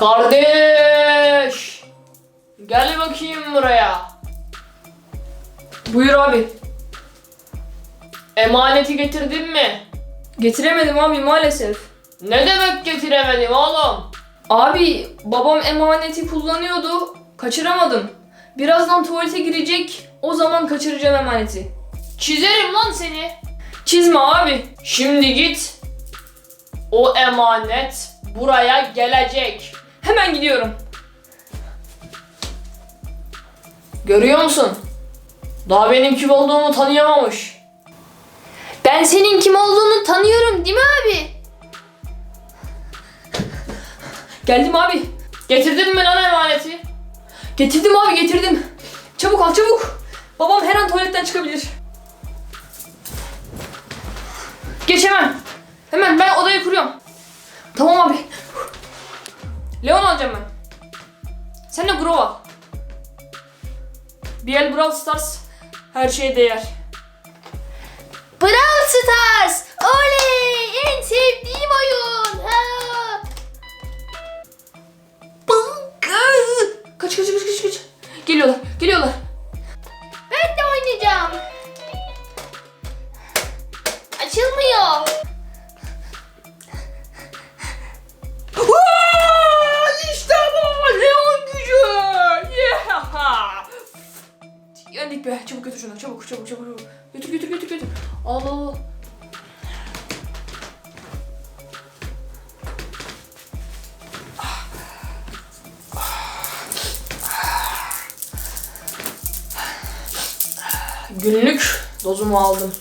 Kardeş! Gel bakayım buraya. Buyur abi. Emaneti getirdin mi? Getiremedim abi maalesef. Ne demek getiremedim oğlum? Abi babam emaneti kullanıyordu. Kaçıramadım. Birazdan tuvalete girecek. O zaman kaçıracağım emaneti. Çizerim lan seni. Çizme abi. Şimdi git. O emanet buraya gelecek. Hemen gidiyorum. Görüyor musun? Daha benim kim olduğumu tanıyamamış. Ben senin kim olduğunu tanıyorum değil mi abi? Geldim abi. Getirdin mi lan emaneti? Getirdim abi getirdim. Çabuk al çabuk. Babam her an tuvaletten çıkabilir. Geç hemen. Hemen ben odayı kuruyorum. Tamam abi. Leon alacağım ben. Sen de Grove al. El Brawl Stars her şeye değer. Brawl Stars! Oley! En sevdiğim oyun! Ha! Kaç kaç kaç kaç kaç. Geliyorlar geliyorlar. Ben de oynayacağım. Açılmıyor. Yendik be. Çabuk götür şunu. Çabuk çabuk çabuk. çabuk. Götür götür götür götür. Al al al. Günlük dozumu aldım.